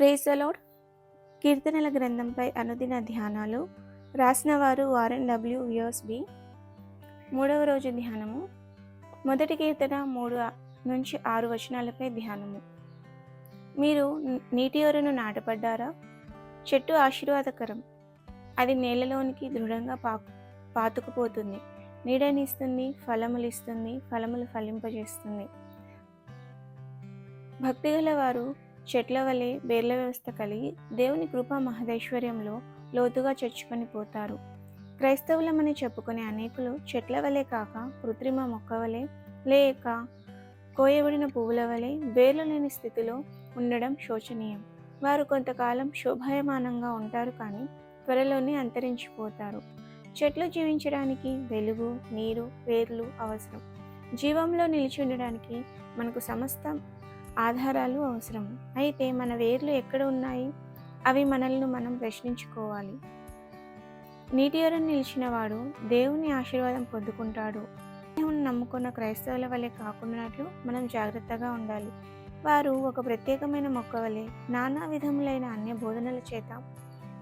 Praise కీర్తనల గ్రంథంపై అనుదిన ధ్యానాలు రాసిన వారు వారెన్ డబ్ల్యూ వియర్స్ బి మూడవ రోజు ధ్యానము. మొదటి కీర్తన మూడు నుంచి ఆరు వచనాలపై ధ్యానము. మీరు నీటి యొరను నాటపడ్డారా చెట్టు ఆశీర్వాదకరం. అది నేలలోనికి దృఢంగా పా పాతుకుపోతుంది. నీడనిస్తుంది ఫలములు ఇస్తుంది ఫలములు ఫలింపజేస్తుంది. భక్తిగల వారు చెట్ల వలె బేర్ల వ్యవస్థ కలిగి దేవుని కృపా మహదైశ్వర్యంలో లోతుగా చొచ్చుకొని పోతారు. క్రైస్తవులమని చెప్పుకునే అనేకులు చెట్ల వలె కాక కృత్రిమ మొక్క వలె లేక కోయబడిన పువ్వుల వలె వేర్లు లేని స్థితిలో ఉండడం శోచనీయం. వారు కొంతకాలం శోభాయమానంగా ఉంటారు కానీ త్వరలోనే అంతరించిపోతారు. చెట్లు జీవించడానికి వెలుగు నీరు వేర్లు అవసరం. జీవంలో నిలిచి ఉండడానికి మనకు సమస్త ఆధారాలు అవసరం. అయితే మన వేర్లు ఎక్కడ ఉన్నాయి? అవి మనల్ని మనం ప్రశ్నించుకోవాలి. నీటి యొరను నిలిచిన వాడు దేవుని ఆశీర్వాదం పొందుకుంటాడు. దేవుని నమ్ముకున్న క్రైస్తవుల వలె కాకున్నట్లు మనం జాగ్రత్తగా ఉండాలి. వారు ఒక ప్రత్యేకమైన మొక్క వలె నానా విధములైన అన్య బోధనల చేత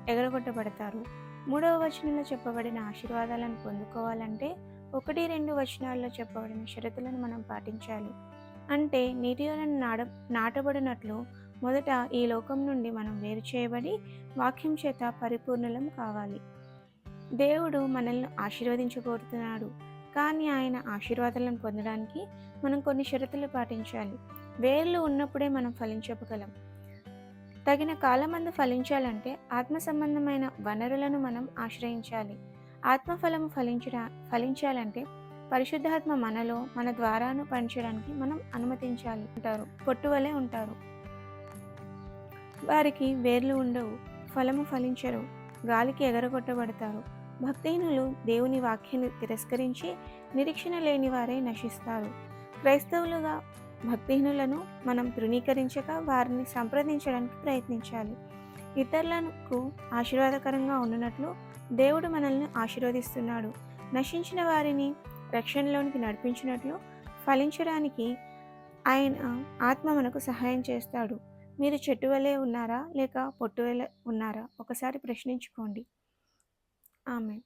ఎగరగొట్టబడతారు. మూడవ వచనంలో చెప్పబడిన ఆశీర్వాదాలను పొందుకోవాలంటే ఒకటి రెండు వచనాల్లో చెప్పబడిన షరతులను మనం పాటించాలి. అంటే నీటిలోని నాడ నాటబడినట్లు మొదట ఈ లోకం నుండి మనం వేరు చేయబడి వాక్యం చేత పరిపూర్ణలం కావాలి. దేవుడు మనల్ని ఆశీర్వదించబోతున్నాడు. కానీ ఆయన ఆశీర్వాదాలను పొందడానికి మనం కొన్ని షరతులు పాటించాలి. వేర్లు ఉన్నప్పుడే మనం ఫలించగలం తగిన కాలమందు ఫలించాలంటే ఆత్మ సంబంధమైన వనరులను మనం ఆశ్రయించాలి. ఆత్మఫలము ఫలించడా ఫలించాలంటే పరిశుద్ధాత్మ మనలో మన ద్వారాను పనిచేయడానికి మనం అనుమతించాలి ఉంటారు పొట్టు వలె ఉంటారు. వారికి వేర్లు ఉండవు ఫలము ఫలించరు గాలికి ఎగరగొట్టబడతారు. భక్తిహీనులు దేవుని వాక్యాన్ని తిరస్కరించి నిరీక్షణ లేని వారే నశిస్తారు. క్రైస్తవులుగా భక్తిహీనులను మనం తృణీకరించక వారిని సంప్రదించడానికి ప్రయత్నించాలి. ఇతరులకు ఆశీర్వాదకరంగా ఉన్నట్లు దేవుడు మనల్ని ఆశీర్వదిస్తున్నాడు. నశించిన వారిని రక్షణలోనికి నడిపించినట్లు ఫలించడానికి ఆయన ఆత్మ మనకు సహాయం చేస్తాడు. మీరు చెట్టు వలె ఉన్నారా లేక పొట్టు వలె ఉన్నారా? ఒకసారి ప్రశ్నించుకోండి. ఆమె